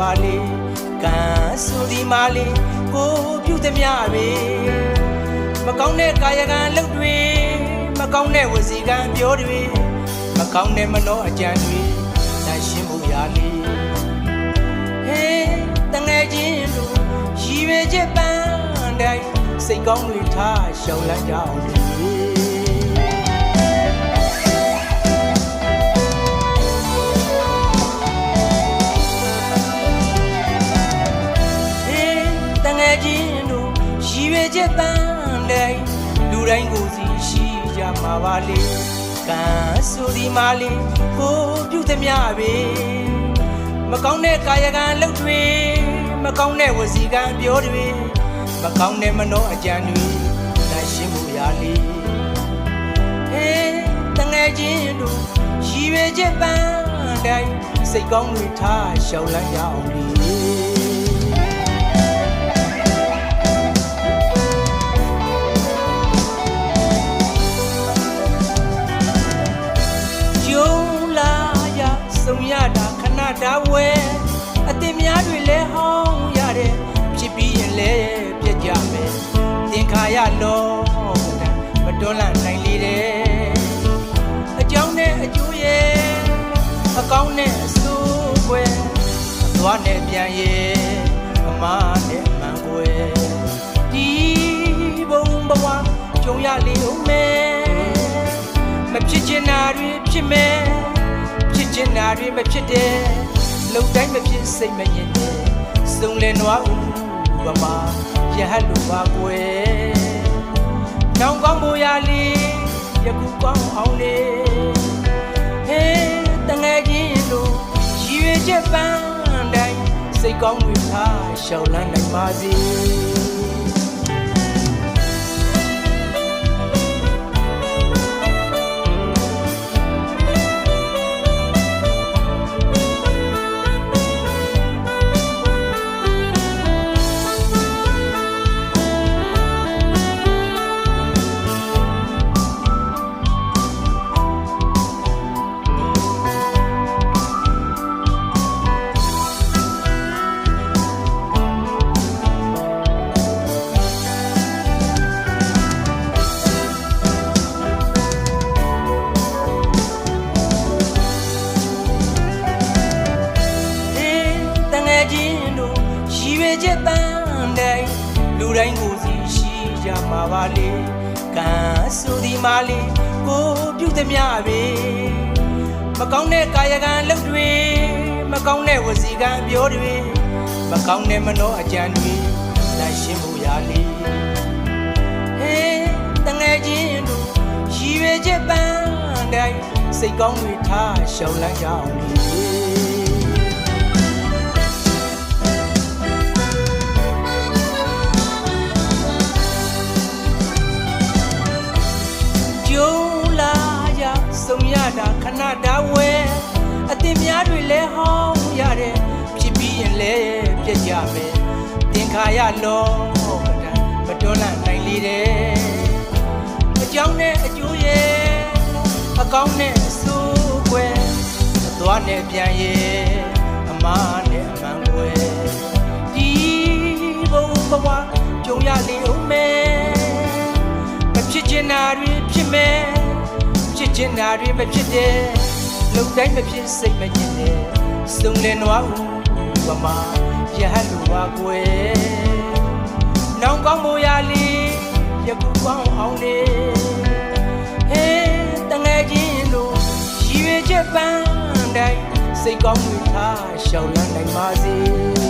ပါလေကံဆိုဒီမာလေကိုပြုသမျှပဲမကောင်းတဲ့ကာယကံလုပ်တွေမကောင်းတဲ့ဝစီကံပြောတွေမကောင်းတဲ့မနောအကြံတွေတန်ရှင်းမှုရလေဟေးတငယ်ချင်းတို့ရည်ရွယ်ချက်ပန်းတိုင်းစိတ်ကောင်းတွေထားရှောင်လန်းကြအောင်လေ ရည်ရွယ်ချက်တန်းတိုင်းလူတိုင်းကိုစီရှိကြမှာပါလေကံဆိုဒီမာလေကိုပြုသမျှပဲမကောင်းတဲ့ကာယကံလုပ်တွေမကောင်းတဲ့ဝစီကံပြောတွေမကောင်းတဲ့မနောအကြံတွေနိုင်ရှင်းမှုရလေဟင်းတငယ်ချင်းတို့ရည်ရွယ်ချက်ပန်းတိုင်းစိတ်ကောင်းတွေထားရှောင်လန်းရအောင်လေ နဲ့ပြန်ရဲ့အမားနဲ့အမှန်ွယ်ဒီဘုံဘဝကြုံရလေဦးမယ်မဖြစ်ချင်တာတွေဖြစ်မယ်ဖြစ်ချင်တာတွေမဖြစ်တဲ့လုံတိုင်းမဖြစ်စိတ်မငြင်တဲ့စုံလင်နွားဦးဘမရဟတ်လိုပါကွယ်နောင်ကောင်းဖို့ရလေးယခုကောင်းအောင်လေ စိတ်ကောင်းတွေထားရှောင်လန်းနိုင်ပါစေ ရည်ရွယ်ချက်ပန်းတိုင်းလူတိုင်းကိုစီရှိကြမှာပါလေကံဆိုဒီမာလေကိုပြုသမျှပဲမကောင်းတဲ့ကာယကံလုပ်တွေမကောင်းတဲ့ဝစီကံပြောတွေမကောင်းတဲ့မနောအကြံတွေနိုင်ရှင်းဖို့ရလေဟင်းတငယ်ချင်းတို့ရည်ရွယ်ချက်ပန်းတိုင်းစိတ်ကောင်းတွေထားရှောင်လန်းကြအောင်လေ တာခဏတာဝဲအတင်များတွေလဲဟောင်းရတဲ့ဖြစ်ပြီးရင်လဲပြက်ကြမယ်သင်္ခါရလောကတံမတွန်းလန့်နိုင်လေတဲ့အကြောင်းနဲ့အကျိုးရဲ့အကောင်းနဲ့အဆိုးွယ်အသွားနဲ့ပြန်ရဲ့အမားနဲ့အမှန်ွယ်ဒီဘုံဘဝကြုံရလေဦးမယ်မဖြစ်ချင်တာတွေဖြစ်မယ်ဖြစ်ချင်တာတွေမဖြစ်တဲ့ လုံတိုင်းမဖြစ်စိတ်မညစ်တဲ့စုံလင်နွားဦးဘမရဟတ်လူပါကွယ်နောင်ကောင်းမိုးရလေးယခုကောင်းအောင်လေဟေးတငယ်ချင်းတို့ရည်ရွယ်ချက်ပန်းတိုင်းစိတ်ကောင်းတွေထားရှောင်လန်းနိုင်ပါစေ